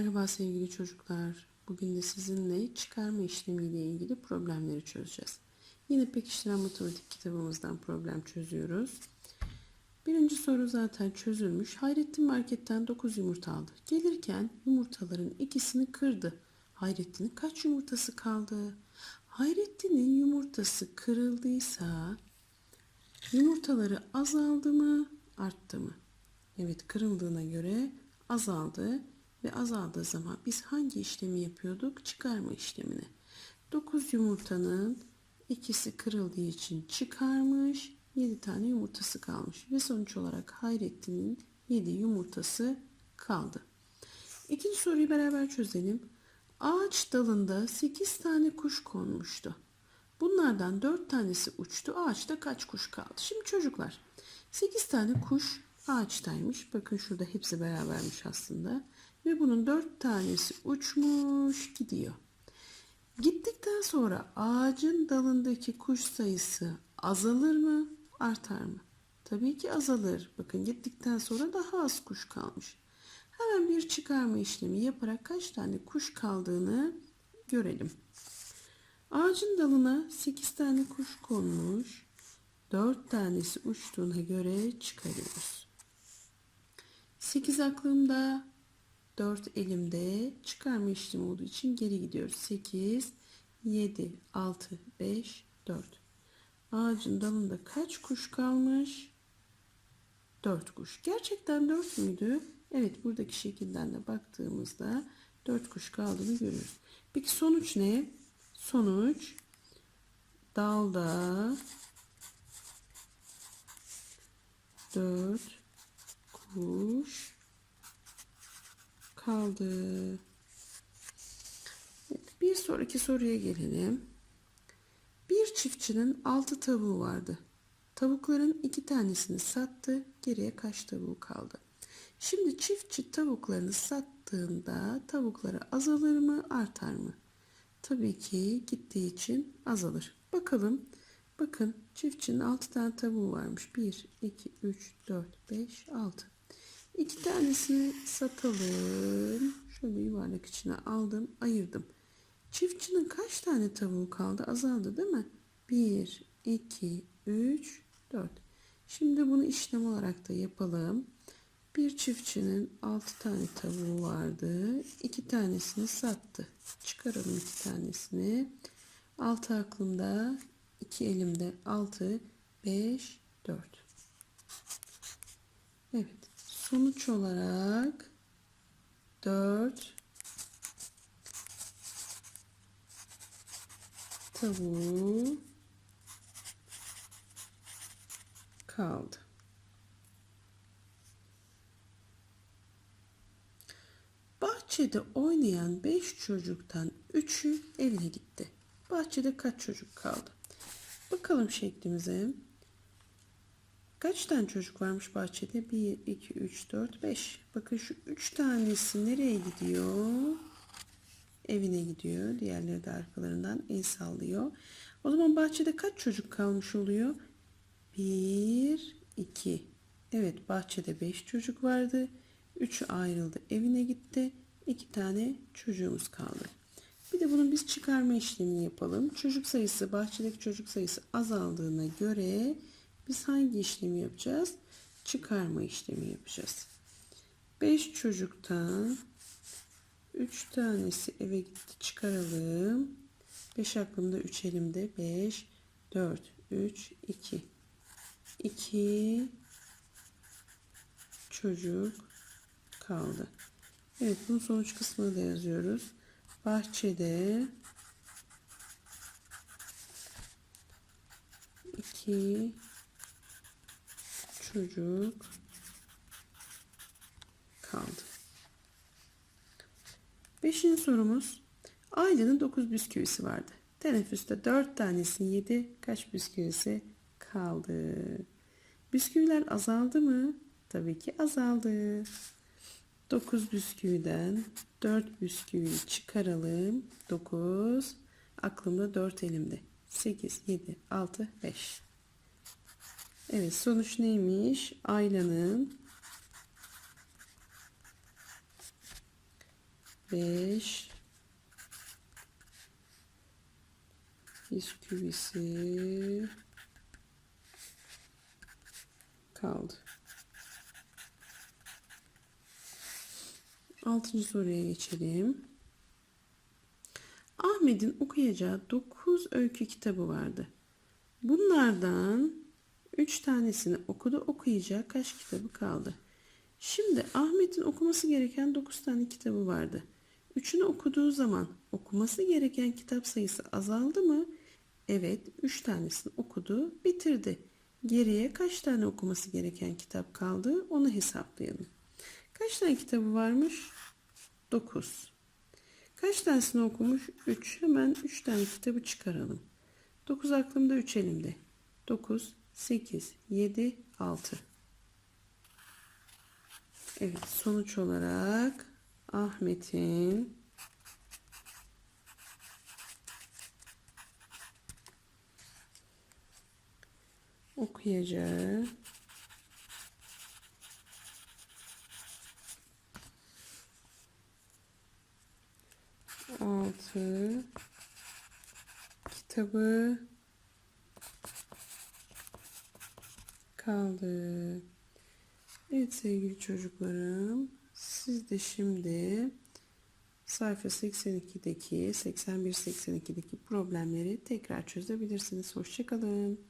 Merhaba sevgili çocuklar. Bugün de sizinle çıkarma işlemiyle ilgili problemleri çözeceğiz. Yine pekiştiren matematik kitabımızdan problem çözüyoruz. Birinci soru zaten çözülmüş. Hayrettin marketten 9 yumurta aldı. Gelirken yumurtaların ikisini kırdı. Hayrettin'in kaç yumurtası kaldı? Hayrettin'in yumurtası kırıldıysa yumurtaları azaldı mı, arttı mı? Evet, kırıldığına göre azaldı ve azaldığı zaman biz hangi işlemi yapıyorduk? Çıkarma işlemini. 9 yumurtanın ikisi kırıldığı için çıkarmış, 7 tane yumurtası kalmış ve sonuç olarak Hayrettin'in 7 yumurtası kaldı. İkinci soruyu beraber çözelim. Ağaç dalında 8 tane kuş konmuştu. Bunlardan 4 tanesi uçtu. Ağaçta kaç kuş kaldı? Şimdi çocuklar 8 tane kuş ağaçtaymış. Bakın şurada hepsi berabermiş aslında. Ve bunun 4 tanesi uçmuş gidiyor. Gittikten sonra ağacın dalındaki kuş sayısı azalır mı, artar mı? Tabii ki azalır. Bakın gittikten sonra daha az kuş kalmış. Hemen bir çıkarma işlemi yaparak kaç tane kuş kaldığını görelim. Ağacın dalına 8 tane kuş konmuş. 4 tanesi uçtuğuna göre çıkarıyoruz. 8 aklımda, 4 elimde çıkarma işlemi olduğu için geri gidiyoruz. 8, 7, 6, 5, 4. Ağacın dalında kaç kuş kalmış? 4 kuş. Gerçekten 4 müydü? Evet buradaki şekilden de baktığımızda 4 kuş kaldığını görüyoruz. Peki sonuç ne? Sonuç dalda 4 kuş kaldı. Bir sonraki soruya gelelim. Bir çiftçinin 6 tavuğu vardı. Tavukların iki tanesini sattı. Geriye kaç tavuğu kaldı? Şimdi çiftçi tavuklarını sattığında tavukları azalır mı, artar mı? Tabii ki gittiği için azalır. Bakalım. Bakın çiftçinin 6 tane tavuğu varmış. 1, 2, 3, 4, 5, 6. 2 tanesini satalım. Şöyle yuvarlak içine aldım, ayırdım. Çiftçinin kaç tane tavuğu kaldı? Azaldı değil mi? 1, 2, 3, 4. Şimdi bunu işlem olarak da yapalım. Bir çiftçinin 6 tane tavuğu vardı. 2 tanesini sattı. Çıkaralım 2 tanesini. 6 aklımda, 2 elimde 6, 5, 4. Evet. Sonuç olarak 4 tavuğu kaldı. Bahçede oynayan 5 çocuktan 3'ü evine gitti. Bahçede kaç çocuk kaldı? Bakalım şeklimize. Kaç tane çocuk varmış bahçede? 1, 2, 3, 4, 5. Bakın şu 3 tanesi nereye gidiyor? Evine gidiyor. Diğerleri de arkalarından el sallıyor. O zaman bahçede kaç çocuk kalmış oluyor? 1, 2. Evet bahçede 5 çocuk vardı. 3'ü ayrıldı evine gitti. 2 tane çocuğumuz kaldı. Bir de bunun biz çıkarma işlemini yapalım. Çocuk sayısı bahçedeki çocuk sayısı azaldığına göre biz hangi işlemi yapacağız? Çıkarma işlemi yapacağız. 5 çocuktan 3 tanesi eve gitti çıkaralım. 5 aklımda 3 elimde 5 4 3 2 2 çocuk kaldı. Evet bunun sonuç kısmını da yazıyoruz. Bahçede 2 çocuk kaldı. Beşinci sorumuz. Ailenin 9 bisküvisi vardı. Teneffüste 4 tanesini yedi. Kaç bisküvisi kaldı? Bisküviler azaldı mı? Tabii ki azaldı. 9 bisküviden 4 bisküvi çıkaralım. 9. Aklımda 4 elimde. 8, 7, 6, 5. Evet sonuç neymiş? Ayla'nın 5 bisküvisi kaldı. Altıncı soruya geçelim. Ahmet'in okuyacağı 9 öykü kitabı vardı. Bunlardan 3 tanesini okudu okuyacağı kaç kitabı kaldı? Şimdi Ahmet'in okuması gereken 9 tane kitabı vardı. Üçünü okuduğu zaman okuması gereken kitap sayısı azaldı mı? Evet, 3 tanesini okudu, bitirdi. Geriye kaç tane okuması gereken kitap kaldı? Onu hesaplayalım. Kaç tane kitabı varmış? 9. Kaç tanesini okumuş? 3. Hemen 3 tane kitabı çıkaralım. 9 aklımda 3 elimde. 9, 8, 7, 6. Evet sonuç olarak Ahmet'in okuyacağı altı kitabı kaldı. Evet sevgili çocuklarım, siz de şimdi sayfa 82'deki 81-82'deki problemleri tekrar çözebilirsiniz. Hoşçakalın.